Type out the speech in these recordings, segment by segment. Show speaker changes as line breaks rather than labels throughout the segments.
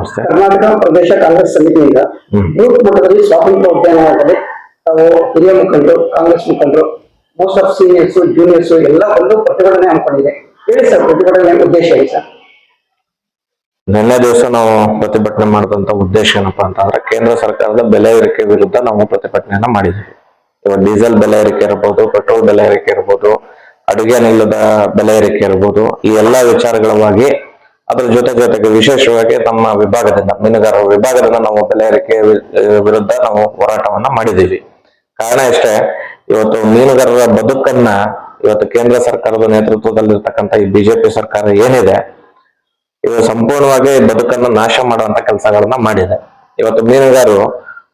ನಮಸ್ತೆ.
ಕರ್ನಾಟಕ ಪ್ರದೇಶ ಕಾಂಗ್ರೆಸ್ ಸಮಿತಿಯಿಂದ. ಬೂತ್ ಮಟ್ಟದಲ್ಲಿ ಸ್ವಾತಂತ್ರ್ಯ ಉದ್ಯಾನವನದಲ್ಲಿ ತಾವು ಹಿರಿಯ ಮುಖಂಡರು ಕಾಂಗ್ರೆಸ್ ಮುಖಂಡರು ಮೋಸ್ಟ್ ಆಫ್ ಸೀನಿಯರ್ಸ್ ಜೂನಿಯರ್ಸ್ ಎಲ್ಲ ಒಂದು ಪ್ರತಿಭಟನೆ ಹಮ್ಮಿಕೊಂಡಿದೆ. ಹೇಳಿ ಸರ್ ಪ್ರತಿಭಟನೆ ಉದ್ದೇಶ ಹೇಳಿ ಸರ್?
ನಿನ್ನೆ ದಿವಸ ನಾವು ಪ್ರತಿಭಟನೆ ಮಾಡಿದಂತ ಉದ್ದೇಶ ಏನಪ್ಪಾ ಅಂತಂದ್ರೆ ಕೇಂದ್ರ ಸರ್ಕಾರದ ಬೆಲೆ ಏರಿಕೆ ವಿರುದ್ಧ ನಾವು ಪ್ರತಿಭಟನೆಯನ್ನ ಮಾಡಿದ್ವಿ. ಇವಾಗ ಡೀಸೆಲ್ ಬೆಲೆ ಏರಿಕೆ ಇರ್ಬೋದು ಪೆಟ್ರೋಲ್ ಬೆಲೆ ಏರಿಕೆ ಇರ್ಬೋದು ಅಡುಗೆ ಅನಿಲದ ಬೆಲೆ ಏರಿಕೆ ಇರ್ಬೋದು ಈ ಎಲ್ಲಾ ವಿಚಾರಗಳವಾಗಿ ಅದ್ರ ಜೊತೆ ಜೊತೆಗೆ ವಿಶೇಷವಾಗಿ ನಮ್ಮ ವಿಭಾಗದಿಂದ, ಮೀನುಗಾರರ ವಿಭಾಗದಿಂದ ನಾವು ಬೆಲೆ ಏರಿಕೆ ವಿರುದ್ಧ ನಾವು ಹೋರಾಟವನ್ನ ಮಾಡಿದ್ದೀವಿ. ಕಾರಣ ಇಷ್ಟೇ, ಇವತ್ತು ಮೀನುಗಾರರ ಬದುಕನ್ನ ಇವತ್ತು ಕೇಂದ್ರ ಸರ್ಕಾರದ ನೇತೃತ್ವದಲ್ಲಿರ್ತಕ್ಕಂಥ ಈ ಬಿಜೆಪಿ ಸರ್ಕಾರ ಏನಿದೆ ಇವತ್ತು ಸಂಪೂರ್ಣವಾಗಿ ಬದುಕನ್ನ ನಾಶ ಮಾಡುವಂತ ಕೆಲಸಗಳನ್ನ ಮಾಡಿದೆ. ಇವತ್ತು ಮೀನುಗಾರರು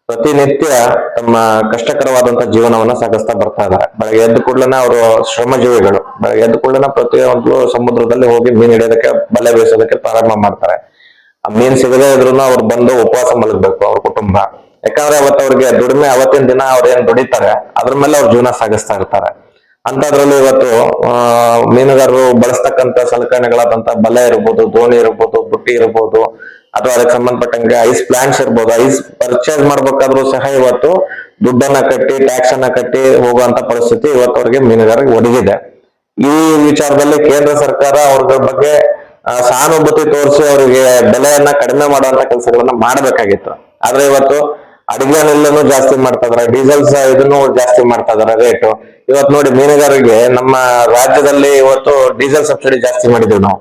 ಪ್ರತಿನಿತ್ಯ ತಮ್ಮ ಕಷ್ಟಕರವಾದಂತ ಜೀವನವನ್ನ ಸಾಗಿಸ್ತಾ ಬರ್ತಾ ಇದ್ದಾರೆ. ಬೆಳಗ್ಗೆ ಎದ್ದ ಕೂಡಲನ ಅವರು ಶ್ರಮಜೀವಿಗಳು. ಬೆಳಗ್ಗೆ ಎದ್ದ ಕೂಡಲನ ಪ್ರತಿಯೊಂದು ಸಮುದ್ರದಲ್ಲಿ ಹೋಗಿ ಮೀನ್ ಹಿಡಿಯೋದಕ್ಕೆ, ಬಲೆ ಬೇಯಿಸೋದಕ್ಕೆ ಪ್ರಾರಂಭ ಮಾಡ್ತಾರೆ. ಆ ಮೀನ್ ಸಿಗದೇ ಇದ್ರು ಅವ್ರು ಬಂದು ಉಪವಾಸ ಮಲಗಬೇಕು ಅವ್ರ ಕುಟುಂಬ. ಯಾಕಂದ್ರೆ ಅವತ್ತು ಅವ್ರಿಗೆ ದುಡಿಮೆ ಅವತ್ತಿನ ದಿನ ಅವ್ರು ಏನ್ ದುಡಿತಾರೆ, ಅದ್ರ ಮೇಲೆ ಅವ್ರ ಜೀವನ ಸಾಗಿಸ್ತಾ ಇರ್ತಾರೆ. ಅಂತದ್ರಲ್ಲಿ ಇವತ್ತು ಮೀನುಗಾರರು ಬಳಸ್ತಕ್ಕಂತ ಸಲಕರಣೆಗಳಾದಂತ ಬಲೆ ಇರ್ಬೋದು, ದೋಣಿ ಇರ್ಬೋದು, ಬುಟ್ಟಿ ಇರ್ಬೋದು ಅಥವಾ ಅದಕ್ಕೆ ಸಂಬಂಧಪಟ್ಟಂಗೆ ಐಸ್ ಪ್ಲಾಂಟ್ಸ್ ಇರ್ಬೋದು ಐಸ್ ಪರ್ಚೇಸ್ ಮಾಡ್ಬೇಕಾದ್ರೂ ಸಹ ಇವತ್ತು ದುಡ್ಡನ್ನ ಕಟ್ಟಿ ಟ್ಯಾಕ್ಸ್ ಅನ್ನ ಕಟ್ಟಿ ಹೋಗುವಂತ ಪರಿಸ್ಥಿತಿ ಇವತ್ತು ಅವ್ರಿಗೆ ಮೀನುಗಾರರಿಗೆ ಒದಗಿದೆ. ಈ ವಿಚಾರದಲ್ಲಿ ಕೇಂದ್ರ ಸರ್ಕಾರ ಅವ್ರ ಬಗ್ಗೆ ಸಹಾನುಭೂತಿ ತೋರಿಸಿ ಅವರಿಗೆ ಬೆಲೆಯನ್ನ ಕಡಿಮೆ ಮಾಡುವಂತ ಕೆಲಸಗಳನ್ನ ಮಾಡಬೇಕಾಗಿತ್ತು. ಆದ್ರೆ ಇವತ್ತು ಅಡಿಗೆ ಅನಿಲನ್ನು ಜಾಸ್ತಿ ಮಾಡ್ತಾ ಇದಾರೆ ಡೀಸೆಲ್ ಇದನ್ನು ಜಾಸ್ತಿ ಮಾಡ್ತಾ ಇದಾರೆ ರೇಟು. ಇವತ್ತು ನೋಡಿ ಮೀನುಗಾರರಿಗೆ ನಮ್ಮ ರಾಜ್ಯದಲ್ಲಿ ಇವತ್ತು ಡೀಸೆಲ್ ಸಬ್ಸಿಡಿ ಜಾಸ್ತಿ ಮಾಡಿದ್ವಿ ನಾವು.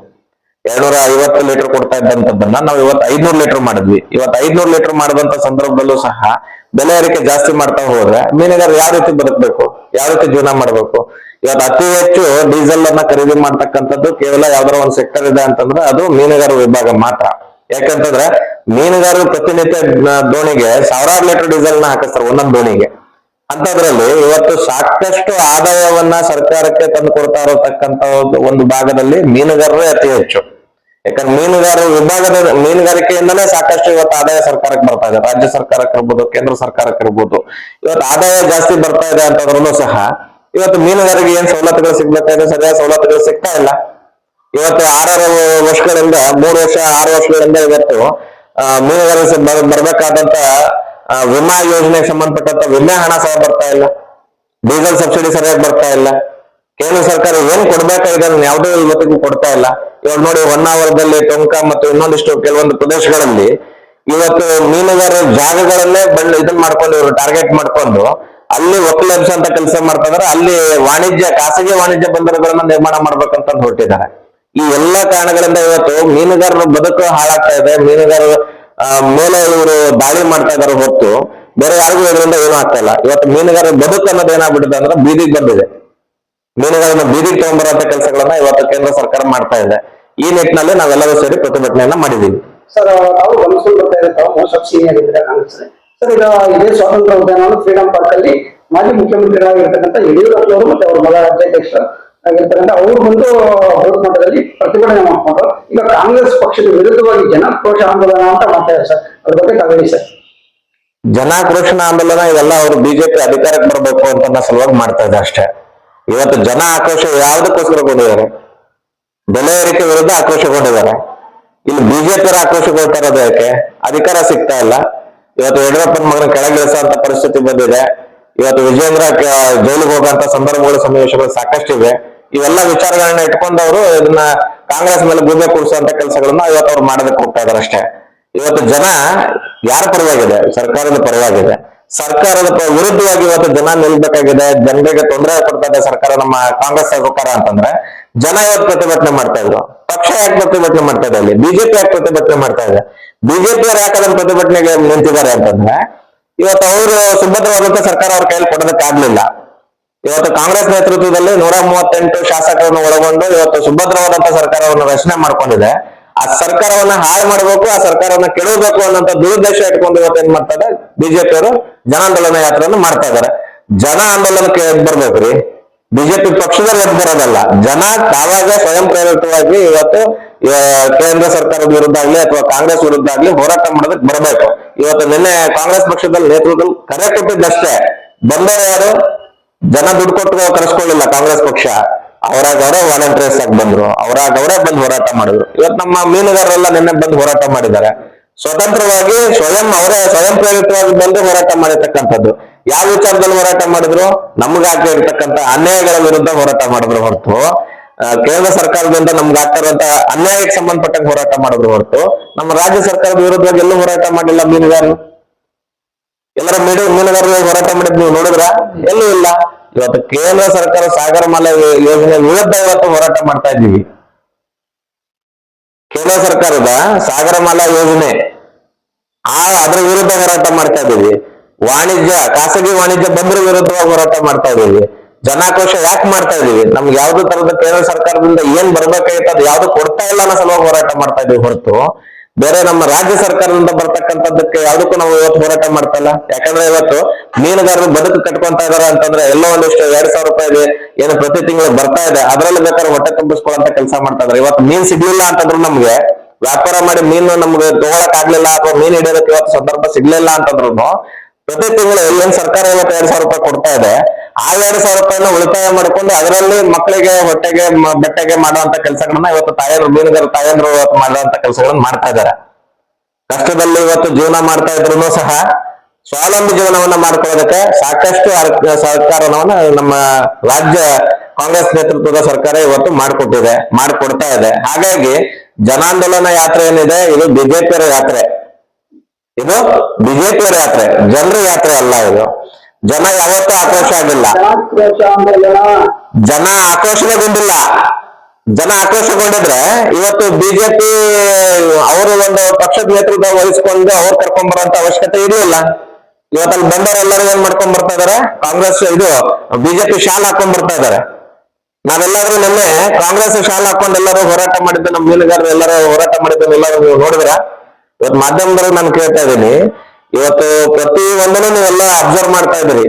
ಎರಡ್ನೂರ ಐವತ್ತು ಲೀಟರ್ ಕೊಡ್ತಾ ಇದ್ದಂತದ್ದನ್ನ ನಾವು ಇವತ್ತು ಐದ್ನೂರು ಲೀಟರ್ ಮಾಡಿದ್ವಿ. ಇವತ್ತು ಐದ್ನೂರು ಲೀಟರ್ ಮಾಡಿದಂತ ಸಂದರ್ಭದಲ್ಲೂ ಸಹ ಬೆಲೆ ಏರಿಕೆ ಜಾಸ್ತಿ ಮಾಡ್ತಾ ಹೋದ್ರೆ ಮೀನುಗಾರರು ಯಾವ ರೀತಿ ಬದುಕಬೇಕು? ಯಾವ ರೀತಿ ಜೀವನ ಮಾಡಬೇಕು? ಇವತ್ತು ಅತಿ ಹೆಚ್ಚು ಡೀಸೆಲ್ ಅನ್ನ ಖರೀದಿ ಮಾಡ್ತಕ್ಕಂಥದ್ದು ಕೇವಲ ಯಾವ್ದಾರ ಒಂದು ಸೆಕ್ಟರ್ ಇದೆ ಅಂತಂದ್ರೆ ಅದು ಮೀನುಗಾರ ವಿಭಾಗ ಮಾತ್ರ. ಯಾಕಂತಂದ್ರೆ ಮೀನುಗಾರರು ಪ್ರತಿನಿತ್ಯ ದೋಣಿಗೆ ಸಾವಿರಾರು ಲೀಟರ್ ಡೀಸೆಲ್ನ ಹಾಕಿಸ್ತಾರೆ, ಒಂದೊಂದು ದೋಣಿಗೆ. ಅಂತದ್ರಲ್ಲಿ ಇವತ್ತು ಸಾಕಷ್ಟು ಆದಾಯವನ್ನ ಸರ್ಕಾರಕ್ಕೆ ತಂದು ಕೊಡ್ತಾ ಇರತಕ್ಕಂತ ಒಂದು ಭಾಗದಲ್ಲಿ ಮೀನುಗಾರರೇ ಅತಿ ಹೆಚ್ಚು. ಯಾಕಂದ್ರೆ ಮೀನುಗಾರ ವಿಭಾಗದ ಮೀನುಗಾರಿಕೆಯಿಂದಲೇ ಸಾಕಷ್ಟು ಇವತ್ತು ಆದಾಯ ಸರ್ಕಾರಕ್ಕೆ ಬರ್ತಾ ಇದೆ. ರಾಜ್ಯ ಸರ್ಕಾರಕ್ಕೆ ಇರ್ಬೋದು, ಕೇಂದ್ರ ಸರ್ಕಾರಕ್ಕೆ ಇರ್ಬೋದು. ಇವತ್ತು ಆದಾಯ ಜಾಸ್ತಿ ಬರ್ತಾ ಇದೆ ಅಂತಂದ್ರೂ ಸಹ ಇವತ್ತು ಮೀನುಗಾರಿಗೆ ಏನ್ ಸವಲತ್ತುಗಳು ಸಿಗ್ಬೇಕಾದ್ರೆ ಸರಿಯಾದ ಸವಲತ್ತುಗಳು ಸಿಗ್ತಾ ಇಲ್ಲ. ಇವತ್ತು ಆರಾರು ವರ್ಷಗಳಿಂದ, ಮೂರು ವರ್ಷ, ಆರು ವರ್ಷಗಳಿಂದ ಇವತ್ತು ಮೀನುಗಾರಿಕೆ ಬರ್ಬೇಕಾದಂತ ವಿಮಾ ಯೋಜನೆಗೆ ಸಂಬಂಧಪಟ್ಟಂತ ವಿಮೆ ಹಣ ಸಹ ಬರ್ತಾ ಇಲ್ಲ. ಡೀಸೆಲ್ ಸಬ್ಸಿಡಿ ಸರಿಯಾಗಿ ಬರ್ತಾ ಇಲ್ಲ. ಕೇಂದ್ರ ಸರ್ಕಾರ ಏನ್ ಕೊಡ್ಬೇಕಾಗಿದೆ ಅದನ್ನ ಯಾವುದೂ ಇವತ್ತಿಗೂ ಕೊಡ್ತಾ ಇಲ್ಲ. ಇವಾಗ ನೋಡಿ, ಹೊನ್ನಾವರದಲ್ಲಿ ಟೊಂಕ ಮತ್ತು ಇನ್ನೊಂದಿಷ್ಟು ಕೆಲವೊಂದು ಪ್ರದೇಶಗಳಲ್ಲಿ ಇವತ್ತು ಮೀನುಗಾರರ ಜಾಗಗಳಲ್ಲೇ ಬಂದು ಇದನ್ನ ಮಾಡ್ಕೊಂಡು ಇವರು ಟಾರ್ಗೆಟ್ ಮಾಡ್ಕೊಂಡು ಅಲ್ಲಿ ಒಕ್ಕಲಬ್ಸ ಅಂತ ಕೆಲಸ ಮಾಡ್ತಾ ಇದಾರೆ. ಅಲ್ಲಿ ವಾಣಿಜ್ಯ, ಖಾಸಗಿ ವಾಣಿಜ್ಯ ಬಂದರುಗಳನ್ನ ನಿರ್ಮಾಣ ಮಾಡ್ಬೇಕಂತ ಹೊರಟಿದ್ದಾರೆ. ಈ ಎಲ್ಲಾ ಕಾರಣಗಳಿಂದ ಇವತ್ತು ಮೀನುಗಾರರ ಬದುಕು ಹಾಳಾಗ್ತಾ ಇದೆ. ಮೀನುಗಾರರು ಮೇಲೆ ಇವರು ದಾಳಿ ಮಾಡ್ತಾ ಇದಾರೆ ಹೊತ್ತು. ಬೇರೆ ಯಾರಿಗೂ ಇದರಿಂದ ಏನೂ ಆಗ್ತಾ ಇಲ್ಲ. ಇವತ್ತು ಮೀನುಗಾರರ ಬದುಕು ಅನ್ನೋದು ಏನಾಗ್ಬಿಟ್ಟಿದೆ ಅಂದ್ರೆ ಬೀದಿಗೆ ಬಂದಿದೆ. ಮೀನುಗಾರನ ಬೀದಿ ತಗೊಂಡ್ಬರುವಂತ ಕೆಲಸಗಳನ್ನ ಇವತ್ತು ಕೇಂದ್ರ ಸರ್ಕಾರ ಮಾಡ್ತಾ ಇದೆ. ಈ ನಿಟ್ಟಿನಲ್ಲಿ ನಾವೆಲ್ಲರೂ ಸೇರಿ ಪ್ರತಿಭಟನೆಯನ್ನ ಮಾಡಿದೀವಿ
ಸರ್ ನಾವು ಗಮನಿಸ್ಕೊಂಡು ಬರ್ತಾ ಇದ್ದಾರೆ ತಾವು ಮೋಸ್ಟ್ ಆಫ್ ಸೀನಿಯರ್ ಇದ್ರೆ ಕಾಂಗ್ರೆಸ್ ಸರ್ ಈಗ ಇದೇ ಸ್ವಾತಂತ್ರ್ಯ ಉದ್ಯಾನ ಫ್ರೀಡಂ ಪಾರ್ಕ್ ಅಲ್ಲಿ ಮಾಜಿ ಮುಖ್ಯಮಂತ್ರಿಗಳಾಗಿರ್ತಕ್ಕಂಥ ಯಡಿಯೂರಪ್ಪನವರು ಮತ್ತೆ ಅವ್ರ ಮಗ ರಾಜ್ಯಾಧ್ಯಕ್ಷ ಆಗಿರ್ತಕ್ಕಂಥ ಅವ್ರು ಬಂದು ಬೃಹತ್ ಮಟ್ಟದಲ್ಲಿ ಪ್ರತಿಭಟನೆ ಮಾಡ್ಕೊಂಡ್ರು. ಈಗ ಕಾಂಗ್ರೆಸ್ ಪಕ್ಷದ ವಿರುದ್ಧವಾಗಿ ಜನಾಕ್ರೋಶ ಆಂದೋಲನ ಅಂತ ಮಾಡ್ತಾ ಇದ್ದಾರೆ ಸರ್. ಅದ್ರ ಬಗ್ಗೆ ತಾವು ಹೇಳಿ ಸರ್.
ಜನಾಕ್ರೋಶನ ಆಂದೋಲನ ಇವೆಲ್ಲ ಅವರು ಬಿಜೆಪಿ ಅಧಿಕಾರಕ್ಕೆ ಬರಬೇಕು ಅಂತ ಸಲುವಾಗಿ ಮಾಡ್ತಾ ಇದೆ ಅಷ್ಟೇ. ಇವತ್ತು ಜನ ಆಕ್ರೋಶ ಯಾವುದಕ್ಕೋಸ್ಕರಗೊಂಡಿದ್ದಾರೆ ಬೆಲೆ ಏರಿಕೆ ವಿರುದ್ಧ ಆಕ್ರೋಶಗೊಂಡಿದ್ದಾರೆ ಇಲ್ಲಿ ಬಿಜೆಪಿ ಆಕ್ರೋಶಗೊಳ್ತಾ ಇರೋದು ಯಾಕೆ? ಅಧಿಕಾರ ಸಿಗ್ತಾ ಇಲ್ಲ. ಇವತ್ತು ಯಡಿಯೂರಪ್ಪನ ಮಗನ ಕೆಳಗಿಳಿಸುವಂತ ಪರಿಸ್ಥಿತಿ ಬಂದಿದೆ. ಇವತ್ತು ವಿಜೇಂದ್ರ ಜೈಲಿಗೆ ಹೋಗುವಂತ ಸಂದರ್ಭಗಳು ಸನ್ನಿವೇಶಗಳು ಸಾಕಷ್ಟಿವೆ ಇವೆಲ್ಲ ವಿಚಾರಗಳನ್ನ ಇಟ್ಕೊಂಡವರು ಇದನ್ನ ಕಾಂಗ್ರೆಸ್ ಮೇಲೆ ಗೂಬೆ ಕೂಡಿಸುವಂತ ಕೆಲಸಗಳನ್ನ ಇವತ್ತು ಅವ್ರು ಮಾಡೋದಕ್ಕೆ ಹೋಗ್ತಾ ಇದಾರೆ ಅಷ್ಟೇ. ಇವತ್ತು ಜನ ಯಾರ ಪರವಾಗಿದೆ? ಸರ್ಕಾರದ ಪರವಾಗಿದೆ. ಸರ್ಕಾರದ ವಿರುದ್ಧವಾಗಿ ಇವತ್ತು ಜನ ನಿಲ್ಬೇಕಾಗಿದೆ, ಜನರಿಗೆ ತೊಂದರೆ ಕೊಡ್ತಾ ಇದೆ ಸರ್ಕಾರ, ನಮ್ಮ ಕಾಂಗ್ರೆಸ್ ಸರ್ಕಾರ ಅಂತಂದ್ರೆ, ಜನ ಇವತ್ತು ಪ್ರತಿಭಟನೆ ಮಾಡ್ತಾ ಇದ್ರು. ಪಕ್ಷ ಯಾಕೆ ಪ್ರತಿಭಟನೆ ಮಾಡ್ತಾ ಇದೆ ಅಲ್ಲಿ? ಬಿಜೆಪಿ ಯಾಕೆ ಪ್ರತಿಭಟನೆ ಮಾಡ್ತಾ ಇದೆ? ಬಿಜೆಪಿ ಅವ್ರು ಯಾಕೆ ಅದನ್ನ ಪ್ರತಿಭಟನೆಗೆ ನಿಂತಿದ್ದಾರೆ ಅಂತಂದ್ರೆ, ಇವತ್ತು ಅವರು ಸುಭದ್ರವಾದಂತ ಸರ್ಕಾರ ಅವ್ರ ಕೈಯಲ್ಲಿ ಕೊಡೋದಕ್ಕಾಗ್ಲಿಲ್ಲ ಇವತ್ತು ಕಾಂಗ್ರೆಸ್ ನೇತೃತ್ವದಲ್ಲಿ ನೂರ ಮೂವತ್ತೆಂಟು ಶಾಸಕರನ್ನು ಒಳಗೊಂಡು ಇವತ್ತು ಸುಭದ್ರವಾದಂತ ಸರ್ಕಾರವನ್ನು ರಚನೆ ಮಾಡ್ಕೊಂಡಿದೆ. ಆ ಸರ್ಕಾರವನ್ನ ಹಾಳು ಮಾಡಬೇಕು, ಆ ಸರ್ಕಾರವನ್ನ ಕೆಡಬೇಕು ಅನ್ನೋಂತ ದುರುದ್ದೇಶ ಇಟ್ಕೊಂಡು ಇವತ್ತು ಏನ್ ಮಾಡ್ತಾರೆ ಅವರು ಜನಾಂದೋಲನ ಯಾತ್ರೆಯನ್ನು ಮಾಡ್ತಾ ಇದಾರೆ ಜನ ಆಂದೋಲನಕ್ಕೆ ಎದ್ ಬರ್ಬೇಕ್ರಿ? ಬಿಜೆಪಿ ಪಕ್ಷದಲ್ಲಿ ಎದ್ ಬರೋದಲ್ಲ? ಜನ ತಾವಾಗ ಸ್ವಯಂ ಪ್ರೇರಿತವಾಗಿ ಇವತ್ತು ಕೇಂದ್ರ ಸರ್ಕಾರದ ವಿರುದ್ಧ ಆಗ್ಲಿ ಅಥವಾ ಕಾಂಗ್ರೆಸ್ ವಿರುದ್ಧ ಆಗ್ಲಿ ಹೋರಾಟ ಮಾಡೋದಕ್ಕೆ ಬರಬೇಕು. ಇವತ್ತು ನಿನ್ನೆ ಕಾಂಗ್ರೆಸ್ ಪಕ್ಷದಲ್ಲಿ ನೇತೃತ್ವದಲ್ಲಿ ಕರೆ ಕೊಟ್ಟಿದ್ದಷ್ಟೇ. ಬಂದವರು ಯಾರು? ಜನ ದುಡ್ಡು ಕೊಟ್ಟು ಕರೆಸ್ಕೊಳ್ಳಿಲ್ಲ ಕಾಂಗ್ರೆಸ್ ಪಕ್ಷ. ಅವರಾಗ ಅವರೇ ವಾಲಂಟಿಯರ್ಸ್ ಆಗಿ ಬಂದ್ರು. ಅವರಾಗ ಅವರೇ ಬಂದು ಹೋರಾಟ ಮಾಡಿದ್ರು. ಇವತ್ತು ನಮ್ಮ ಮೀನುಗಾರರೆಲ್ಲ ನಿನ್ನೆ ಬಂದು ಹೋರಾಟ ಮಾಡಿದ್ದಾರೆ. ಸ್ವತಂತ್ರವಾಗಿ ಸ್ವಯಂ ಅವರೇ ಸ್ವಯಂ ಪ್ರೇರಿತವಾಗಿ ಬಂದು ಹೋರಾಟ ಮಾಡಿರ್ತಕ್ಕಂಥದ್ದು. ಯಾವ ವಿಚಾರದಲ್ಲಿ ಹೋರಾಟ ಮಾಡಿದ್ರು? ನಮ್ಗಾಗಿರ್ತಕ್ಕಂಥ ಅನ್ಯಾಯಗಳ ವಿರುದ್ಧ ಹೋರಾಟ ಮಾಡಿದ್ರು ಹೊರತು ಕೇಂದ್ರ ಸರ್ಕಾರದಿಂದ ನಮ್ಗೆ ಆಗ್ತಾ ಇರುವಂತ ಅನ್ಯಾಯಕ್ಕೆ ಸಂಬಂಧಪಟ್ಟಂಗೆ ಹೋರಾಟ ಮಾಡಿದ್ರು ಹೊರತು, ನಮ್ಮ ರಾಜ್ಯ ಸರ್ಕಾರದ ವಿರುದ್ಧವಾಗಿ ಎಲ್ಲೂ ಹೋರಾಟ ಮಾಡಿಲ್ಲ ಮೀನುಗಾರರು. ಎಲ್ಲರ ಮೀಡಿಯಾ ಮೀನುಗಾರರು ಹೋರಾಟ ಮಾಡಿದ್ ನೀವು ನೋಡಿದ್ರ? ಎಲ್ಲೂ ಇಲ್ಲ. ಇವತ್ತು ಕೇಂದ್ರ ಸರ್ಕಾರ ಸಾಗರ ಮಾಲೆ ಯೋಜನೆ ವಿರುದ್ಧ ಇವತ್ತು ಹೋರಾಟ ಮಾಡ್ತಾ ಇದ್ದೀವಿ. ಕೇಂದ್ರ ಸರ್ಕಾರದ ಸಾಗರ ಮಾಲಾ ಯೋಜನೆ, ಆ ಅದ್ರ ವಿರುದ್ಧ ಹೋರಾಟ ಮಾಡ್ತಾ ಇದ್ದೀವಿ. ವಾಣಿಜ್ಯ, ಖಾಸಗಿ ವಾಣಿಜ್ಯ ಬಂದ್ರ ವಿರುದ್ಧ ಹೋರಾಟ ಮಾಡ್ತಾ ಇದ್ದೀವಿ. ಜನಾಕ್ರೋಶ ಯಾಕೆ ಮಾಡ್ತಾ ಇದೀವಿ ನಮ್ಗೆ ಯಾವ್ದು ತರದ ಕೇಂದ್ರ ಸರ್ಕಾರದಿಂದ ಏನ್ ಬರ್ಬೇಕಾಗಿತ್ತು, ಅದು ಯಾವ್ದು ಕೊಡ್ತಾ ಇಲ್ಲ ಅನ್ನೋ ಸಲುವಾಗಿ ಹೋರಾಟ ಮಾಡ್ತಾ ಇದೀವಿ ಹೊರತು. ಬೇರೆ ನಮ್ಮ ರಾಜ್ಯ ಸರ್ಕಾರದಿಂದ ಬರ್ತಕ್ಕಂಥದ್ದಕ್ಕೆ ಯಾವುದಕ್ಕೂ ನಾವು ಇವತ್ತು ಹೋರಾಟ ಮಾಡ್ತಾ ಇಲ್ಲ. ಯಾಕಂದ್ರೆ ಇವತ್ತು ಮೀನುಗಾರರು ಬದುಕು ಕಟ್ಕೊಂತ ಇದಾರೆ ಅಂತಂದ್ರೆ ಎಲ್ಲೋ ಒಂದಿಷ್ಟು ಎರಡ್ ಸಾವಿರ ರೂಪಾಯಿ ಇದೆ, ಏನು ಪ್ರತಿ ತಿಂಗಳು ಬರ್ತಾ ಇದೆ, ಅದ್ರಲ್ಲಿ ಬೇಕಾದ್ರೆ ಹೊಟ್ಟೆ ತುಂಬಿಸ್ಕೊಳ್ಳಂತ ಕೆಲಸ ಮಾಡ್ತಾ ಇದಾರೆ. ಇವತ್ತು ಮೀನ್ ಸಿಗ್ಲಿಲ್ಲ ಅಂತಂದ್ರೆ ನಮ್ಗೆ ವ್ಯಾಪಾರ ಮಾಡಿ ಮೀನು ನಮ್ಗೆ ತಗೊಳಕ್ ಆಗ್ಲಿಲ್ಲ ಅಥವಾ ಮೀನ್ ಹಿಡಿಯೋದಕ್ಕೆ ಇವತ್ತು ಸಂದರ್ಭ ಸಿಗ್ಲಿಲ್ಲ ಅಂತಂದ್ರು ಪ್ರತಿ ತಿಂಗಳು ಏನ್ ಸರ್ಕಾರ ಇವತ್ತು ಎರಡ್ ಸಾವಿರ ರೂಪಾಯಿ ಕೊಡ್ತಾ ಇದೆ ಆ ಎರಡ್ ಸಾವಿರ ರೂಪಾಯಿನ ಉಳಿತಾಯ ಮಾಡ್ಕೊಂಡು ಅದರಲ್ಲಿ ಮಕ್ಕಳಿಗೆ ಹೊಟ್ಟೆಗೆ ಬಟ್ಟೆಗೆ ಮಾಡುವಂತ ಕೆಲಸಗಳನ್ನ ಇವತ್ತು ತಾಯಂದ್ರು, ಮೀನುಗಾರ ತಾಯಂದ್ರು ಇವತ್ತು ಮಾಡುವಂತ ಕೆಲಸಗಳನ್ನ ಮಾಡ್ತಾ ಇದ್ದಾರೆ ಕಷ್ಟದಲ್ಲಿ ಇವತ್ತು ಜೀವನ ಮಾಡ್ತಾ ಇದ್ರು ಸಹ ಸ್ವಾವಲಂಬಿ ಜೀವನವನ್ನ ಮಾಡ್ಕೊಳ್ಳೋದಕ್ಕೆ ಸಾಕಷ್ಟು ಸಹಕಾರವನ್ನ ನಮ್ಮ ರಾಜ್ಯ ಕಾಂಗ್ರೆಸ್ ನೇತೃತ್ವದ ಸರ್ಕಾರ ಇವತ್ತು ಮಾಡಿಕೊಟ್ಟಿದೆ, ಮಾಡಿಕೊಡ್ತಾ ಇದೆ. ಹಾಗಾಗಿ ಜನಾಂದೋಲನ ಯಾತ್ರೆ ಏನಿದೆ, ಇದು ಬಿಜೆಪಿಯರ ಯಾತ್ರೆ. ಇದು ಬಿಜೆಪಿಯರ ಯಾತ್ರೆ, ಜನರ ಯಾತ್ರೆ ಅಲ್ಲ ಇದು. ಜನ ಯಾವತ್ತೂ ಆಕ್ರೋಶ ಆಗಿಲ್ಲ. ಜನ ಆಕ್ರೋಶಗೊಂಡಿಲ್ಲ ಜನ ಆಕ್ರೋಶಗೊಂಡಿದ್ರೆ ಇವತ್ತು ಬಿಜೆಪಿ ಅವರು ಒಂದು ಪಕ್ಷದ ನೇತೃತ್ವ ವಹಿಸಿಕೊಂಡು ಅವ್ರು ಕರ್ಕೊಂಡ್ ಅವಶ್ಯಕತೆ ಇರ್ಲಿಲ್ಲ. ಇವತ್ತಲ್ಲಿ ಬಂದವರೆಲ್ಲರೂ ಏನ್ ಮಾಡ್ಕೊಂಡ್ ಬರ್ತಾ ಇದಾರೆ? ಕಾಂಗ್ರೆಸ್ ಇದು ಬಿಜೆಪಿ ಶಾಲ್ ಹಾಕೊಂಡ್ ಬರ್ತಾ ಇದಾರೆ. ನಾವೆಲ್ಲಾದ್ರೂ ನಿನ್ನೆ ಕಾಂಗ್ರೆಸ್ ಶಾಲ್ ಹಾಕೊಂಡು ಎಲ್ಲರೂ ಹೋರಾಟ ಮಾಡಿದ್ದು ನಮ್ಮ ಮೀನುಗಾರರು ಎಲ್ಲರೂ ಹೋರಾಟ ಮಾಡಿದ್ದನ್ನು ಎಲ್ಲರೂ ನೋಡಿದ್ರ? ಇವತ್ತು ಮಾಧ್ಯಮದವ್ರಿಗೆ ನಾನು ಕೇಳ್ತಾ ಇದ್ದೀನಿ. ಇವತ್ತು ಪ್ರತಿ ಒಂದನ್ನು ಎಲ್ಲ ಅಬ್ಸರ್ವ್ ಮಾಡ್ತಾ ಇದ್ರಿ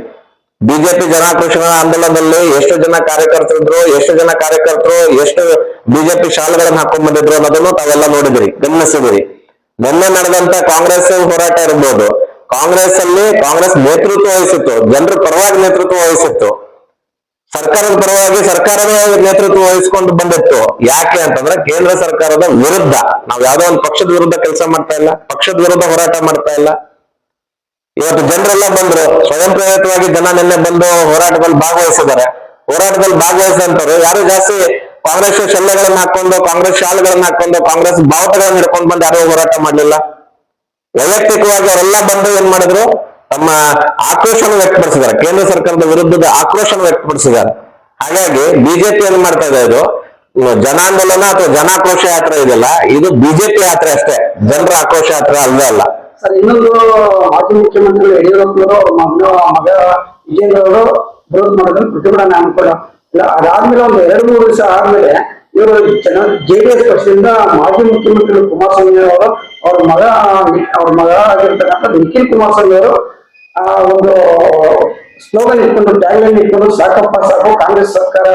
ಬಿಜೆಪಿ ಜನಾಕ್ರೋಶ ಆಂದೋಲನದಲ್ಲಿ ಎಷ್ಟು ಜನ ಕಾರ್ಯಕರ್ತರಿದ್ರು, ಎಷ್ಟು ಜನ ಕಾರ್ಯಕರ್ತರು, ಎಷ್ಟು ಬಿಜೆಪಿ ಶಾಲೆಗಳನ್ನ ಹಾಕೊಂಡ್ ಬಂದಿದ್ರು ಅನ್ನೋದನ್ನು ತಾವೆಲ್ಲ ನೋಡಿದ್ರಿ, ಗಮನಿಸಿದಿರಿ. ನಿನ್ನೆ ನಡೆದಂತ ಕಾಂಗ್ರೆಸ್ ಹೋರಾಟ ಇರ್ಬೋದು. ಕಾಂಗ್ರೆಸ್ ಅಲ್ಲಿ ಕಾಂಗ್ರೆಸ್ ನೇತೃತ್ವ ವಹಿಸಿತ್ತು, ಜನರ ಪರವಾಗಿ ನೇತೃತ್ವ ವಹಿಸಿತ್ತು. ಸರ್ಕಾರದ ಪರವಾಗಿ ಸರ್ಕಾರವೇ ನೇತೃತ್ವ ವಹಿಸ್ಕೊಂಡು ಬಂದಿತ್ತು. ಯಾಕೆ ಅಂತಂದ್ರೆ ಕೇಂದ್ರ ಸರ್ಕಾರದ ವಿರುದ್ಧ, ನಾವ್ ಯಾವ್ದೋ ಒಂದು ಪಕ್ಷದ ವಿರುದ್ಧ ಕೆಲಸ ಮಾಡ್ತಾ ಇಲ್ಲ, ಪಕ್ಷದ ವಿರುದ್ಧ ಹೋರಾಟ ಮಾಡ್ತಾ ಇಲ್ಲ. ಇವತ್ತು ಜನರೆಲ್ಲ ಬಂದ್ರು ಸ್ವಯಂ ಪ್ರೇರಿತವಾಗಿ ಜನ ನಿನ್ನೆ ಬಂದು ಹೋರಾಟದಲ್ಲಿ ಭಾಗವಹಿಸಿದ್ದಾರೆ. ಹೋರಾಟದಲ್ಲಿ ಭಾಗವಹಿಸಿದಂತವ್ರು ಯಾರು ಜಾಸ್ತಿ ಕಾಂಗ್ರೆಸ್ ಶಲ್ಯಗಳನ್ನ ಹಾಕೊಂಡು ಕಾಂಗ್ರೆಸ್ ಶಾಲೆಗಳನ್ನ ಹಾಕೊಂಡು ಕಾಂಗ್ರೆಸ್ ಬಾವುಟಗಳನ್ನ ಹಿಡ್ಕೊಂಡು ಬಂದು ಯಾರು ಹೋರಾಟ ಮಾಡಲಿಲ್ಲ? ವೈಯಕ್ತಿಕವಾಗಿ ಅವರೆಲ್ಲ ಬಂದು ಏನ್ ಮಾಡಿದ್ರು? ತಮ್ಮ ಆಕ್ರೋಶನ ವ್ಯಕ್ತಪಡಿಸಿದ್ದಾರೆ. ಕೇಂದ್ರ ಸರ್ಕಾರದ ವಿರುದ್ಧದ ಆಕ್ರೋಶನ ವ್ಯಕ್ತಪಡಿಸಿದ್ದಾರೆ. ಹಾಗಾಗಿ ಬಿಜೆಪಿ ಏನ್ ಮಾಡ್ತಾ ಇದೆ ಇದು? ಜನಾಂದೋಲನ ಅಥವಾ ಜನಾಕ್ರೋಶ ಯಾತ್ರೆ ಇದೆಯಲ್ಲ, ಇದು ಬಿಜೆಪಿ ಯಾತ್ರೆ ಅಷ್ಟೇ. ಜನರ ಆಕ್ರೋಶ ಯಾತ್ರೆ ಅಲ್ಲೇ ಅಲ್ಲ.
ಸರ್, ಇನ್ನೊಂದು ಮಾಜಿ ಮುಖ್ಯಮಂತ್ರಿಗಳು ಯಡಿಯೂರಪ್ಪನವರು ಮಗನ ಮಗ ವಿಜೇಂದ್ರ ಅವರು ವಿರೋಧ ಮಾಡೋದನ್ನು ಪ್ರತಿಭಟನೆ ಅನುಕೂಲ ಅದಾದ್ಮೇಲೆ ಒಂದು ಎರಡು ಮೂರು ವರ್ಷ ಆದ್ಮೇಲೆ ಇವರು ಜನ ಜೆಡಿಎಸ್ ಪಕ್ಷದಿಂದ ಮಾಜಿ ಮುಖ್ಯಮಂತ್ರಿ ಕುಮಾರಸ್ವಾಮಿ ಅವರು, ಅವ್ರ ಮಗ ಅವ್ರ ಮಗ ಆಗಿರ್ತಕ್ಕಂಥ ನಿಖಿಲ್ ಕುಮಾರಸ್ವಾಮಿ ಅವರು, ಆ, ಒಂದು ಸ್ಲೋಗನ್ ಇಟ್ಕೊಂಡು, ಟ್ಯಾಗ್ಲೈನ್ ಇಟ್ಕೊಂಡು, ಸಾಕಪ್ಪ ಸಾಕು, ಕಾಂಗ್ರೆಸ್ ಸರ್ಕಾರ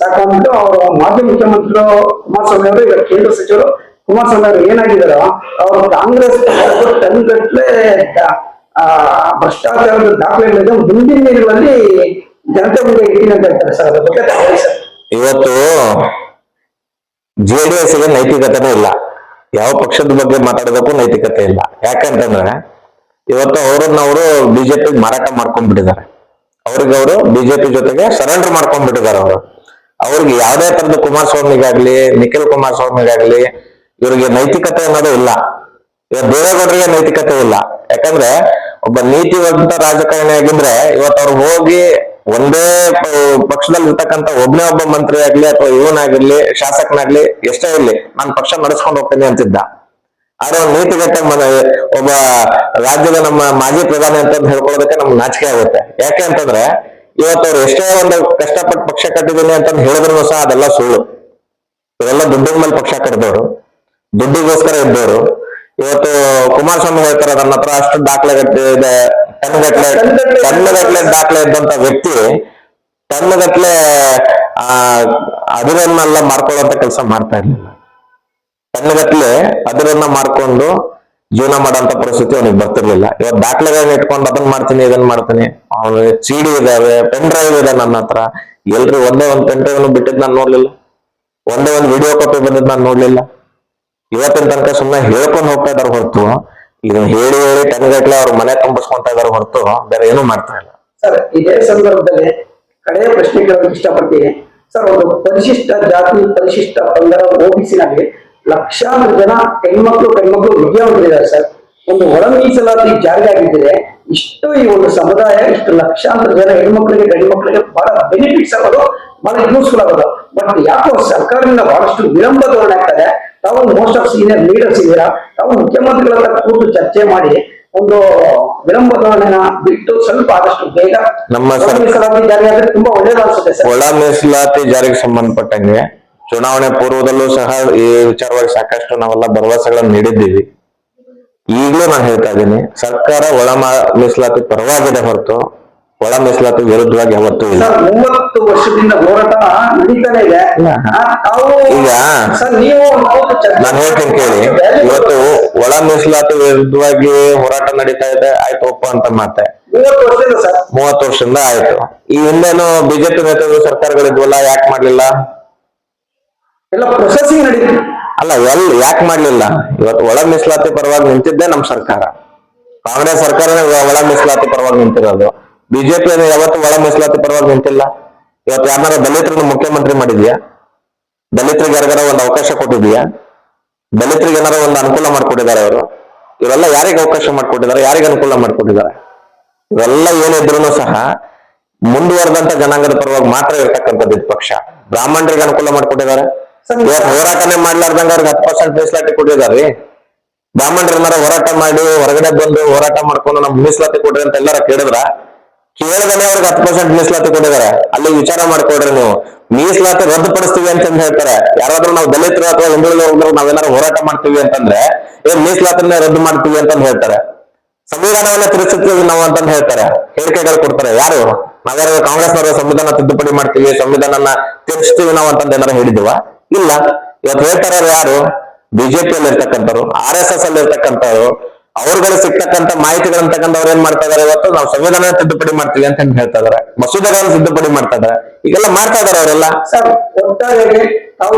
ಸಾಕು ಅಂದ್ಬಿಟ್ಟು ಅವರು ಮಾಜಿ ಮುಖ್ಯಮಂತ್ರಿಗಳು ಕುಮಾರಸ್ವಾಮಿ ಅವರು ಈಗ ಕೇಂದ್ರ ಸಚಿವರು ಕುಮಾರಸ್ವಾಮಿ ಅವರು ಏನಾಗಿದ್ದಾರೋ, ಅವರು ಕಾಂಗ್ರೆಸ್ ಟನ್ಗಟ್ಲೆ ಭ್ರಷ್ಟಾಚಾರದ ದಾಖಲೆಗಳಿದೆ. ಮುಂದಿನ ದಿನಗಳಲ್ಲಿ ಜನತೆ ಮುಂದೆ ಇಟ್ಟಿನಂತೆ ಹೇಳ್ತಾರೆ ಸರ್. ಅದ್ರ ಬಗ್ಗೆ ಇವತ್ತು ಜೆ ಡಿ
ಇವತ್ತು ಜೆಡಿಎಸ್ಗೆ ನೈತಿಕತೆನೇ ಇಲ್ಲ. ಯಾವ ಪಕ್ಷದ ಬಗ್ಗೆ ಮಾತಾಡೋದಕ್ಕೂ ನೈತಿಕತೆ ಇಲ್ಲ. ಯಾಕಂತಂದ್ರೆ ಇವತ್ತು ಅವರನ್ನ ಅವರು ಬಿಜೆಪಿ ಮಾರಾಟ ಮಾಡ್ಕೊಂಡ್ಬಿಟ್ಟಿದ್ದಾರೆ. ಅವ್ರಿಗೆ ಅವರು ಬಿಜೆಪಿ ಜೊತೆಗೆ ಸರೆಂಡರ್ ಮಾಡ್ಕೊಂಡ್ಬಿಟ್ಟಿದ್ದಾರೆ ಅವರು. ಅವ್ರಿಗೆ ಯಾವುದೇ ತರದ ಕುಮಾರಸ್ವಾಮಿಗಾಗ್ಲಿ, ನಿಖಿಲ್ ಕುಮಾರಸ್ವಾಮಿಗಾಗ್ಲಿ ಇವ್ರಿಗೆ ನೈತಿಕತೆ ಅನ್ನೋದು ಇಲ್ಲ. ಇವ ದೇವೇಗೌಡರಿಗೆ ನೈತಿಕತೆ ಇಲ್ಲ. ಯಾಕಂದ್ರೆ ಒಬ್ಬ ನೀತಿವಂತ ರಾಜಕಾರಣಿ ಆಗಿದ್ರೆ ಇವತ್ತು ಅವ್ರು ಹೋಗಿ ಒಂದೇ ಪಕ್ಷದಲ್ಲಿ ಇರ್ತಕ್ಕಂಥ ಒಬ್ಬನೇ ಒಬ್ಬ ಮಂತ್ರಿ ಆಗ್ಲಿ ಅಥವಾ ಇವನಾಗಿರ್ಲಿ, ಶಾಸಕನಾಗ್ಲಿ ಎಷ್ಟೇ ಇರ್ಲಿ, ನಾನು ಪಕ್ಷ ನಡೆಸ್ಕೊಂಡು ಹೋಗ್ತೇನೆ ಅಂತಿದ್ದ. ಆದ್ರೆ ಒಂದು ನೀತಿಗಟ್ಟೆ ಒಬ್ಬ ರಾಜ್ಯದ ನಮ್ಮ ಮಾಜಿ ಪ್ರಧಾನಿ ಅಂತ ಹೇಳ್ಕೊಳ್ಳೋದಕ್ಕೆ ನಮ್ಗೆ ನಾಚಿಕೆ ಆಗುತ್ತೆ. ಯಾಕೆ ಅಂತಂದ್ರೆ ಇವತ್ತು ಅವ್ರು ಎಷ್ಟೇ ಒಂದು ಕಷ್ಟಪಟ್ಟು ಪಕ್ಷ ಕಟ್ಟಿದ್ದೀನಿ ಅಂತ ಹೇಳಿದ್ರು ಸಹ ಅದೆಲ್ಲ ಸುಳ್ಳು. ಇವೆಲ್ಲ ದುಡ್ಡಿನ ಮೇಲೆ ಪಕ್ಷ ಕಟ್ಟಿದವರು ದುಡ್ಡಿಗೋಸ್ಕರ ಇದ್ದವರು. ಇವತ್ತು ಕುಮಾರಸ್ವಾಮಿ ಹೇಳ್ತಾರೆ, ನನ್ನ ಹತ್ರ ಅಷ್ಟು ದಾಖಲೆ ಇದೆ ಟನ್ಗಟ್ಲೆ ಟನ್ಗಟ್ಲೆ ದಾಖಲೆ ಇದ್ದಂತ ವ್ಯಕ್ತಿ ಟನ್ಗಟ್ಲೆ ಆ ಅದಿರನ್ನೆಲ್ಲ ಮಾರ್ಕೊಳ್ಳುವಂತ ಕೆಲಸ ಮಾಡ್ತಾ ಇರ್ಲಿಲ್ಲ. ಟನ್ಗಟ್ಲೆ ಅದರನ್ನ ಮಾರ್ಕೊಂಡು ಜೀವನ ಮಾಡೋಂತ ಪರಿಸ್ಥಿತಿ ಅವನಿಗೆ ಬರ್ತಿರ್ಲಿಲ್ಲ. ಇವತ್ತು ದಾಖಲೆಗಳನ್ನ ಇಟ್ಕೊಂಡು ಅದನ್ನ ಮಾಡ್ತೀನಿ, ಇದನ್ನ ಮಾಡ್ತೀನಿ. ಅವನು ಸಿಡಿ ಇದಾವೆ ಪೆನ್ ಡ್ರೈವ್ ಇದೆ ನನ್ನ ಹತ್ರ. ಎಲ್ರು ಒಂದೇ ಒಂದು ಪೆನ್ ಡ್ರೈವ್ ಬಿಟ್ಟಿದ್ ನಾನು ನೋಡ್ಲಿಲ್ಲ. ಒಂದೇ ಒಂದು ವಿಡಿಯೋ ಕಾಪಿ ಬಂದಿದ್ ನಾನು ನೋಡ್ಲಿಲ್ಲ. ಇವತ್ತಿನ ತನಕ ಸುಮ್ಮನೆ ಹೇಳ್ಕೊಂಡು ಹೋಗ್ತಾ ಇದಾರೆ ಹೊರತು. ಇದನ್ನ ಹೇಳಿ ಹೇಳಿ ಟನ್ಗಟ್ಲೆ ಅವ್ರ ಮನೆ ತುಂಬಿಸ್ಕೊಂತ ಇದಾರೆ ಹೊರತು. ಬೇರೆ ಏನು ಮಾಡ್ತಾ ಇಲ್ಲ.
ಸರ್, ಇದೇ ಸಂದರ್ಭದಲ್ಲಿ ಕಡೆಯ ಪ್ರಶ್ನೆ ಕೇಳೋಕೆ ಇಷ್ಟಪಡ್ತೀನಿ. ಸರ್, ಒಂದು ಪರಿಶಿಷ್ಟ ಜಾತಿ, ಪರಿಶಿಷ್ಟ ಪಂಗಡ, ಓಬಿಸಿನಲ್ಲಿ ಲಕ್ಷಾಂತರ ಜನ ಹೆಣ್ಮಕ್ಳು ಹೆಣ್ಮಕ್ಳು ವಿದ್ಯಾವಂತರಿದ್ದಾರೆ ಸರ್. ಒಂದು ಒಳ ಮೀಸಲಾತಿ ಜಾರಿ ಆಗಿದ್ದರೆ ಇಷ್ಟು ಈ ಒಂದು ಸಮುದಾಯ, ಇಷ್ಟು ಲಕ್ಷಾಂತರ ಜನ ಹೆಣ್ಮಕ್ಳಿಗೆ ಗಂಡು ಮಕ್ಕಳಿಗೆ ಬಹಳ ಬೆನಿಫಿಟ್ಸ್ ಆಗೋದು ಬಹಳ ಯೂಸ್ಫುಲ್ ಆಗೋದು. ಬಟ್ ಯಾಕೋ ಸರ್ಕಾರದಿಂದ ಬಹಳಷ್ಟು ವಿಳಂಬ ಧೋರಣೆ ಆಗ್ತದೆ ತಾವು ಮೋಸ್ಟ್ ಆಫ್ ಸೀನಿಯರ್ ಲೀಡರ್ಸ್ ಇದ್ದೀರಾ? ತಾವು ಮುಖ್ಯಮಂತ್ರಿಗಳ ಕೂತು ಚರ್ಚೆ ಮಾಡಿ ಒಂದು ವಿಳಂಬ ಧೋರಣೆನ ಬಿಟ್ಟು ಸ್ವಲ್ಪ ಆದಷ್ಟು ಬೇಗ
ನಮ್ಮ
ಜಾರಿ ಆದ್ರೆ ತುಂಬಾ ಒಳ್ಳೇದು ಅನ್ಸುತ್ತೆ ಸರ್.
ಒಳ ಮೀಸಲಾತಿ ಜಾರಿಗೆ ಸಂಬಂಧಪಟ್ಟಂಗೆ ಚುನಾವಣೆ ಪೂರ್ವದಲ್ಲೂ ಸಹ ಈ ವಿಚಾರವಾಗಿ ಸಾಕಷ್ಟು ನಾವೆಲ್ಲ ಭರವಸೆಗಳನ್ನು ನೀಡಿದ್ದೀವಿ. ಈಗಲೂ ನಾನು ಹೇಳ್ತಾ ಇದ್ದೀನಿ ಸರ್ಕಾರ ಒಳ ಮೀಸಲಾತಿ ಪರವಾಗಿದೆ ಹೊರತು ಒಳ ಮೀಸಲಾತಿ ವಿರುದ್ಧವಾಗಿ ಯಾವತ್ತೂ ಇಲ್ಲ.
ಸರ್ ಮೂವತ್ತು ವರ್ಷದಿಂದ ಹೋರಾಟ ನಡೀತಾನೆ ಇದೆ. ತಾವು
ಈಗ
ಸರ್ ನೀವು
ನಾನು ಹೇಳ್ತೀನಿ ಕೇಳಿ. ಇವತ್ತು ಒಳ ಮೀಸಲಾತಿ ವಿರುದ್ಧವಾಗಿ ಹೋರಾಟ ನಡೀತಾ ಇದೆ ಆಯ್ತು ಒಪ್ಪ ಅಂತ ಮಾತೆ.
ಮೂವತ್ತು ವರ್ಷದಿಂದ ಸರ್.
ಮೂವತ್ತು ವರ್ಷದಿಂದ ಆಯ್ತು. ಈ ಹಿಂದೇನು ಬಿಜೆಪಿ ನೇತೃತ್ವದ ಸರ್ಕಾರಗಳಿದ್ವಲ್ಲ ಯಾಕೆ ಮಾಡ್ಲಿಲ್ಲ?
ಎಲ್ಲ ಪ್ರೊಸೆಸಿಂಗ್ ನಡೀತಿದೆ
ಅಲ್ಲ ಎಲ್ ಯಾಕೆ ಮಾಡ್ಲಿಲ್ಲ? ಇವತ್ತು ಒಳ ಮೀಸಲಾತಿ ಪರವಾಗಿ ನಿಂತಿದ್ದೆ ನಮ್ ಸರ್ಕಾರ. ಕಾಂಗ್ರೆಸ್ ಸರ್ಕಾರನೇ ಒಳ ಮೀಸಲಾತಿ ಪರವಾಗಿ ನಿಂತಿರೋದು. ಬಿಜೆಪಿ ಯಾವತ್ತು ಒಳ ಮೀಸಲಾತಿ ಪರವಾಗಿ ನಿಂತಿಲ್ಲ. ಇವತ್ತು ಯಾರ ದಲಿತರನ್ನ ಮುಖ್ಯಮಂತ್ರಿ ಮಾಡಿದ್ಯಾ? ದಲಿತರಿಗೆ ಯಾರಿಗಾರ ಒಂದು ಅವಕಾಶ ಕೊಟ್ಟಿದ್ಯಾ? ದಲಿತರಿಗೆ ಏನಾರ ಒಂದು ಅನುಕೂಲ ಮಾಡ್ಕೊಟ್ಟಿದ್ದಾರೆ ಅವರು? ಇವರೆಲ್ಲ ಯಾರಿಗೆ ಅವಕಾಶ ಮಾಡ್ಕೊಟ್ಟಿದ್ದಾರೆ? ಯಾರಿಗೆ ಅನುಕೂಲ ಮಾಡ್ಕೊಟ್ಟಿದ್ದಾರೆ? ಇವೆಲ್ಲ ಏನಿದ್ರು ಸಹ ಮುಂದುವರೆದಂತ ಜನಾಂಗದ ಪರವಾಗಿ ಮಾತ್ರ ಇರ್ತಕ್ಕಂಥದ್ದು ಇದು ಪಕ್ಷ. ಬ್ರಾಹ್ಮಣರಿಗೆ ಅನುಕೂಲ ಮಾಡ್ಕೊಟ್ಟಿದ್ದಾರೆ. ಇವತ್ತು ಹೋರಾಟನೇ ಮಾಡ್ಲಾರ್ದಂಗ ಅವ್ರಿಗೆ ಹತ್ತು ಪರ್ಸೆಂಟ್ ಮೀಸಲಾತಿ ಕೊಟ್ಟಿದ್ದಾರೆ. ಬ್ರಾಹ್ಮಣರನ್ನಾರ ಹೋರಾಟ ಮಾಡಿ ಹೊರಗಡೆ ಬಂದು ಹೋರಾಟ ಮಾಡ್ಕೊಂಡು ನಮ್ಗೆ ಮೀಸಲಾತಿ ಕೊಡ್ರಿ ಅಂತ ಎಲ್ಲಾರ ಕೇಳಿದ್ರ? ಕೇಳದನೆ ಅವ್ರಿಗೆ ಹತ್ತು ಪರ್ಸೆಂಟ್ ಮೀಸಲಾತಿ ಕೊಟ್ಟಿದ್ದಾರೆ. ಅಲ್ಲಿ ವಿಚಾರ ಮಾಡ್ಕೊಡ್ರಿ ನೀವು. ಮೀಸಲಾತಿ ರದ್ದುಪಡಿಸ್ತೀವಿ ಅಂತ ಹೇಳ್ತಾರೆ. ಯಾರಾದ್ರೂ ನಾವು ದಲಿತರು ಅಥವಾ ಹಿಂದುಳಿದವರು ನಾವೇನಾದ್ರು ಹೋರಾಟ ಮಾಡ್ತೀವಿ ಅಂತಂದ್ರೆ, ಏನ್ ಮೀಸಲಾತಿನ ರದ್ದು ಮಾಡ್ತೀವಿ ಅಂತ ಹೇಳ್ತಾರೆ. ಸಂವಿಧಾನವನ್ನ ತಿರುಗಿಸ್ತೀವಿ ನಾವು ಅಂತ ಹೇಳ್ತಾರೆ. ಹೇಳಿಕೆಗಳು ಕೊಡ್ತಾರೆ. ಯಾರು? ನಾವ್ಯಾರ ಕಾಂಗ್ರೆಸ್ ಅವರು ಸಂವಿಧಾನ ತಿದ್ದುಪಡಿ ಮಾಡ್ತೀವಿ, ಸಂವಿಧಾನನ ತಿರುಗಿಸ್ತೀವಿ ನಾವು ಅಂತಂದು ಏನಾರು ಹೇಳಿದ್ವ? ಇಲ್ಲ. ಇವತ್ತು ಹೇಳ್ತಾರ ಯಾರು? ಬಿಜೆಪಿಯಲ್ಲಿ ಇರ್ತಕ್ಕಂಥವ್ರು ಆರ್ ಎಸ್ ಎಸ್ ಅಲ್ಲಿ ಇರ್ತಕ್ಕಂಥವ್ರು ಅವ್ರುಗಳು ಸಿಗ್ತಕ್ಕಂಥ ಮಾಹಿತಿಗಳನ್ನ ತಗೊಂಡು ಅವ್ರು ಏನ್ ಮಾಡ್ತಾ ಇದಾರೆ ಇವತ್ತು? ನಾವು ಸಂವಿಧಾನ ತಿದ್ದುಪಡಿ ಮಾಡ್ತೀವಿ ಅಂತ ಹೇಳ್ತಾ ಇದಾರೆ. ಮಸೂದೆಗಳನ್ನು ತಿದ್ದುಪಡಿ ಮಾಡ್ತಾ ಇದಾರೆ. ಈಗೆಲ್ಲ ಮಾಡ್ತಾ ಇದಾರೆ ಅವರೆಲ್ಲ.
ಸರ್, ಒಟ್ಟಾರೆಯಾಗಿ ತಾವು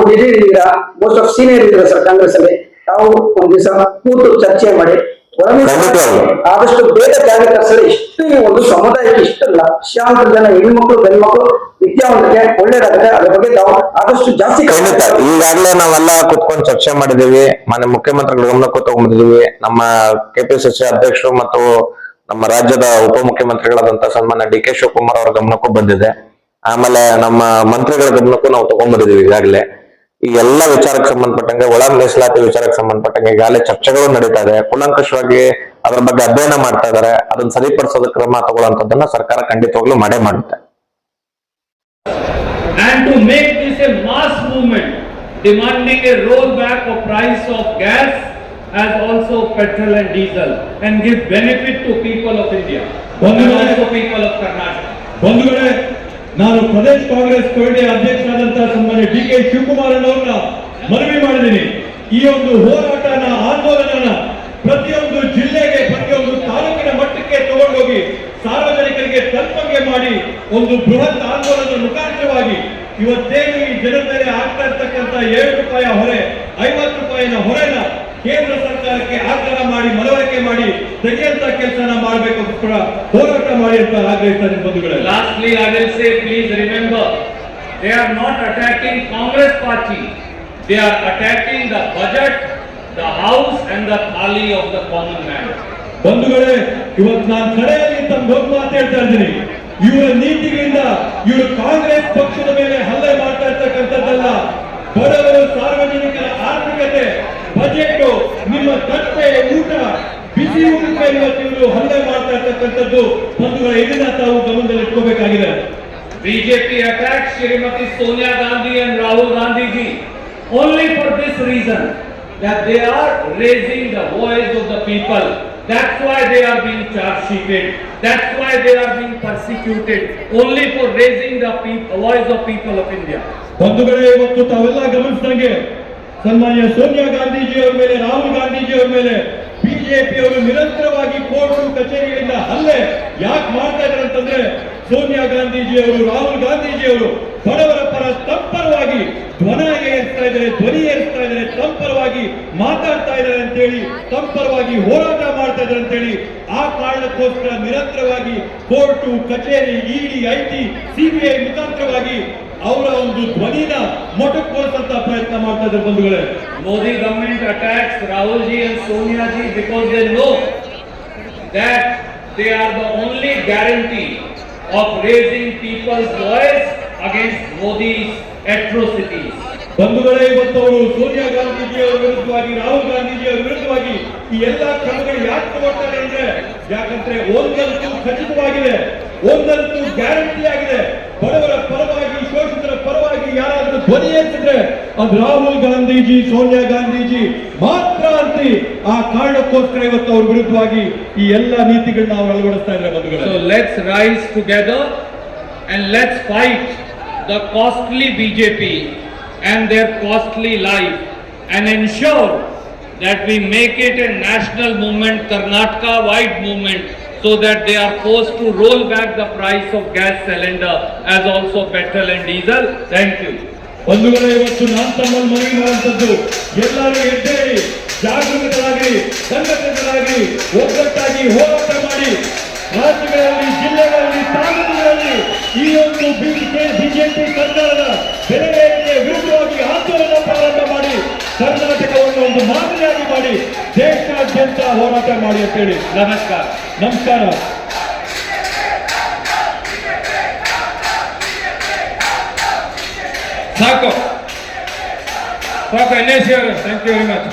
ಸೀನಿಯರ್ ಇದ್ದೀರಾ ಸರ್ ಕಾಂಗ್ರೆಸ್ ಅಲ್ಲಿ ತಾವು ಒಂದ್ ದಿವಸ ಕೂತು ಚರ್ಚೆ ಮಾಡಿ. ಆದಷ್ಟು ಬೇಗ ಜಾರಿ ತರಿಸಲು ಇಷ್ಟು ಒಂದು ಸಮುದಾಯಕ್ಕೆ ಇಷ್ಟು ಲಕ್ಷಾಂತರ ಜನ ಹೆಣ್ಮಕ್ಳು ಗಂಡ್ಮಕ್ಳು ವಿದ್ಯಾವಂತರಿಗೆ ಒಳ್ಳೇದಾಗುತ್ತೆ. ಅದ್ರ ಬಗ್ಗೆ ತಾವು ಆದಷ್ಟು ಜಾಸ್ತಿ
ಖಂಡಿತ. ಈಗಾಗಲೇ ನಾವೆಲ್ಲ ಕುತ್ಕೊಂಡು ಚರ್ಚೆ ಮಾಡಿದೀವಿ ಮನೆ ಮುಖ್ಯಮಂತ್ರಿಗಳ ಗಮನಕ್ಕೂ ತಗೊಂಡಿದೀವಿ ನಮ್ಮ ಕೆಪಿಸಿಸಿ ಅಧ್ಯಕ್ಷರು ಮತ್ತು ನಮ್ಮ ರಾಜ್ಯದ ಉಪಮುಖ್ಯಮಂತ್ರಿಗಳಾದಂತ ಸನ್ಮಾನ್ಯ ಡಿ ಕೆ ಶಿವಕುಮಾರ್ ಅವರ ಗಮನಕ್ಕೂ ಬಂದಿದೆ. ಆಮೇಲೆ ನಮ್ಮ ಮಂತ್ರಿಗಳ ಗಮನಕ್ಕೂ ನಾವು ತಗೊಂಡ್ಬಂದಿದೀವಿ ಈಗಾಗಲೇ. ಈ ಎಲ್ಲ ವಿಚಾರಕ್ಕೆ ಸಂಬಂಧಪಟ್ಟಂಗೆ ಒಳ ಮೀಸಲಾತಿ ವಿಚಾರಕ್ಕೆ ಸಂಬಂಧಪಟ್ಟಂಗೆ ಈಗಾಗಲೇ ಚರ್ಚೆಗಳು ನಡೀತಾ ಇದೆ ಕೂಲಂಕಷವಾಗಿ ಅದರ ಬಗ್ಗೆ ಅಧ್ಯಯನ ಮಾಡ್ತಾ ಇದಾರೆ ಅದನ್ನ ಸರಿಪಡಿಸೋದ ಕ್ರಮ ತಗೊಳ್ಳೋಂಥದ್ದನ್ನ ಸರ್ಕಾರ ಖಂಡಿತವಾಗ್ಲೂ ಮಾಡೇ ಮಾಡುತ್ತೆ
and to make this a mass movement demanding a rollback of price of gas as also petrol and diesel and give benefit to people of India and also people of Karnataka.
ನಾನು Pradesh Congress committee ಅಧ್ಯಕ್ಷರಾದಂತಹ ಸನ್ಮಾನ್ಯ D K Shivakumar ಅನ್ನೋರನ್ನ ಮನವಿ ಮಾಡಿದ್ದೀನಿ. ಈ ಒಂದು ಹೋರಾಟನ, ಆಂದೋಲನನ ಪ್ರತಿಯೊಂದು ಜಿಲ್ಲೆಗೆ, ಪ್ರತಿಯೊಂದು ತಾಲೂಕಿನ ಮಟ್ಟಕ್ಕೆ ತಗೊಂಡೋಗಿ ಸಾರ್ವಜನಿಕರಿಗೆ ತಲುಪಂಗೆ ಮಾಡಿ ಒಂದು ಬೃಹತ್ ಆಂದೋಲನದ ಮುಖಾಂತರವಾಗಿ ಇವತ್ತೇನು ಈ ಜನರ ಆಗ್ತಾ ಇರ್ತಕ್ಕಂಥ ಏಳು ರೂಪಾಯಿ ಹೊರೆ, ಐವತ್ತು ರೂಪಾಯಿನ ಹೊರೆನ ಕೇಂದ್ರ ಸರ್ಕಾರಕ್ಕೆ ಆಗ್ರಹ ಮಾಡಿ ಮನವರಿಕೆ ಮಾಡಿ ತೆಗೆಯಂತ ಕೆಲಸನ ಕೂಡ ಹೋರಾಟ ಮಾಡಿ ಅಂತ ಆಗ್ರಹಿಸ್ತಾರೆ ಬಂಧುಗಳೇ
lastly I will say please remember, they are not attacking Congress party. They are attacking the budget the house and the ಖಾಲಿ ಆಫ್ ದ common man.
ಬಂಧುಗಳೇ ಇವತ್ತು ನಾನು ಕಡೆಯಲ್ಲಿ ತಮ್ಮ ದೊಡ್ಡ ಮಾತು ಹೇಳ್ತಾ ಇದ್ದೀನಿ ಇವರ ನೀತಿಗಳಿಂದ ಇವರು ಕಾಂಗ್ರೆಸ್ ಪಕ್ಷದ ಮೇಲೆ ಹಲ್ಲೆ ಮಾಡ್ತಾ ಇರ್ತಕ್ಕಂಥದ್ದಲ್ಲ ಬಡವರು ಸಾರ್ವಜನಿಕರ ಆರ್ಥಿಕತೆ ಬಜೆಟ್ ನಿಮ್ಮ ತಟ್ಟೆ ಊಟ ಬಿಸಿ ಊಟ ಮೇಲೆ ಇವತ್ತು ಇವರು ಹಲ್ಲೆ ಮಾಡ್ತಾ ಇರ್ತಕ್ಕಂಥದ್ದು ಬಂಧುಗಳ ಇದನ್ನ ತಾವು ಗಮನದಲ್ಲಿ ಇಟ್ಕೋಬೇಕಾಗಿದೆ
BJP attacks Srimati Sonia Gandhi and Rahul Gandhi ji only for this reason that they are raising the voice of the people. That's why they are being charge sheeted. That's why they are being persecuted only for raising the peop- voice of people of India.
ಬಂಧುಗಳೇ ಇವತ್ತು ತಾವೆಲ್ಲ ಗಮನಿಸಿದಂಗೆ ಸನ್ಮಾನ್ಯ ಸೋನಿಯಾ ಗಾಂಧೀಜಿ ಅವರ ಮೇಲೆ, ರಾಹುಲ್ ಗಾಂಧೀಜಿ ಅವರ ಮೇಲೆ BJP ಅವರು ನಿರಂತರವಾಗಿ ಕೋರ್ಟು ಕಚೇರಿಗಳಿಂದ ಹಲ್ಲೆ ಯಾಕೆ ಮಾಡ್ತಾ ಇದ್ದಾರೆ ಅಂತಂದ್ರೆ ಸೋನಿಯಾ ಗಾಂಧೀಜಿ ಅವರು ರಾಹುಲ್ ಗಾಂಧೀಜಿ ಅವರು ಬಡವರ ಪರ ತಪ್ಪರವಾಗಿ ಧ್ವನ ಏರಿಸ್ತಾ ಇದ್ದಾರೆ, ಧ್ವನಿ ಏರಿಸ್ತಾ ಇದ್ದಾರೆ ತಂಪರವಾಗಿ ಮಾತಾಡ್ತಾ ಇದ್ದಾರೆ ಅಂತೇಳಿ ತಂಪರವಾಗಿ ಹೋರಾಟ ಮಾಡ್ತಾ ಇದ್ದಾರೆ ಅಂತೇಳಿ ಆ ಕಾರಣಕ್ಕೋಸ್ಕರ ನಿರಂತರವಾಗಿ ಕೋರ್ಟು, ಕಚೇರಿ, ಇಡಿ, ಐಟಿ, ಸಿಬಿಐ ಮುಖಾಂತರವಾಗಿ ಅವರ ಒಂದು ಧ್ವನಿನ ಮೊಟಕೋಸಂತ ಪ್ರಯತ್ನ ಮಾಡ್ತಾ ಇದ್ರು ಬಂಧುಗಳೇ.
Modi government attacks Rahul ji and Sonia ji because they know that they are the only guarantee of raising people's voice against Modi atrocity
ಬಂಧುಗಳೇ ಇವತ್ತು ಅವರು ಸೋನಿಯಾ ಗಾಂಧೀಜಿಯವರ ವಿರುದ್ಧವಾಗಿ ರಾಹುಲ್ ಗಾಂಧೀಜಿಯವರ ವಿರುದ್ಧವಾಗಿ ಈ ಎಲ್ಲಾ ಕ್ರಮಗಳು ಯಾಕೆ ತಗೋತಾರೆ ಅಂದ್ರೆ ಯಾಕಂದ್ರೆ ಓದಲು ಖಚಿತವಾಗಿದೆ. ಒಂದಂತೂ ಗ್ಯಾರಂಟಿ ಆಗಿದೆ. ಬಡವರ ಪರವಾಗಿ, ಶೋಷಿತರ ಪರವಾಗಿ ಯಾರಾದರೂ ಧ್ವನಿ ಎತ್ತಿದ್ರೆ ಅದು ರಾಹುಲ್ ಗಾಂಧೀಜಿ, ಸೋನಿಯಾ ಗಾಂಧೀಜಿ ಮಾತ್ರ ಅಂತಿ. ಆ ಕಾರಣಕ್ಕೋಸ್ಕರ ಇವತ್ತು ಅವ್ರ ವಿರುದ್ಧವಾಗಿ ಈ ಎಲ್ಲ ನೀತಿಗಳನ್ನ ನಾವು ಅಳವಡಿಸ್ತಾ
ಇದ್ರೆ let's rise together and let's fight the costly BJP and their costly life and ensure that we make it a national movement Karnataka wide movement so that they are forced to roll back the price of gas cylinder as also petrol and diesel. Thank you.
ಬಂಧುಗಳೇ, ಇವತ್ತು ನಾನು ತಮ್ಮಲ್ಲಿ ಮನವಿ ಮಾಡುವಂಥದ್ದು ಎಲ್ಲರೂ ಎದ್ದೇಳಿ ಜಾಗೃತರಾಗಿ ಸಂಘಟಿತರಾಗಿ ಒಗ್ಗಟ್ಟಾಗಿ ಹೋರಾಟ ಮಾಡಿ ರಾಜ್ಯಗಳಲ್ಲಿ, ಜಿಲ್ಲೆಗಳಲ್ಲಿ, ತಾಲೂಕುಗಳಲ್ಲಿ ಈ ಒಂದು ಬಿಜೆಪಿ ಸರ್ಕಾರದ ಬೆಲೆ ಏರಿಕೆ ಒಂದು ಮಾದರಿಯಾಗಿ ಮಾಡಿ ದೇಶಾದ್ಯಂತ ಹೋರಾಟ ಮಾಡಿ ಅಂತ
ಹೇಳಿ.
ನಮಸ್ಕಾರ.
ಸಾಕು. ಸಾಕು, ಎನ್ ಎಸ್ ಅವರು. ಥ್ಯಾಂಕ್ ಯು ವೆರಿ ಮಚ್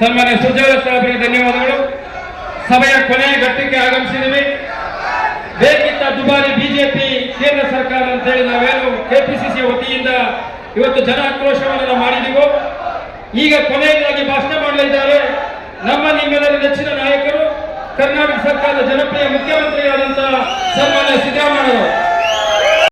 ಸನ್ಮಾನ್ಯ ಸುಜಾತ ಸಾಹೇಬರಿಗೆ ಧನ್ಯವಾದಗಳು. ಸಭೆಯ ಕೊನೆಯ ಘಟ್ಟಕ್ಕೆ ಆಗಮಿಸಿದ್ದೀವಿ ಬೇಕಿದ್ದ ದುಬಾರಿ ಬಿಜೆಪಿ, ಕೇಂದ್ರ ಸರ್ಕಾರ ಅಂತ ಹೇಳಿ ನಾವೇನು ಕೆಪಿಸಿಸಿ ವತಿಯಿಂದ ಇವತ್ತು ಜನ ಆಕ್ರೋಶವನ್ನು ಮಾಡಿದೀವೋ? ಈಗ ಕೊನೆಯದಾಗಿ ಭಾಷಣ ಮಾಡಲಿದ್ದಾರೆ ನಮ್ಮ ನಿಮ್ಮೆಲ್ಲರ ನೆಚ್ಚಿನ ನಾಯಕರು ಕರ್ನಾಟಕ ಸರ್ಕಾರದ ಜನಪ್ರಿಯ ಮುಖ್ಯಮಂತ್ರಿಯಾದಂತಹ ಸನ್ಮಾನ್ಯ ಸಿದ್ದರಾಮಯ್ಯ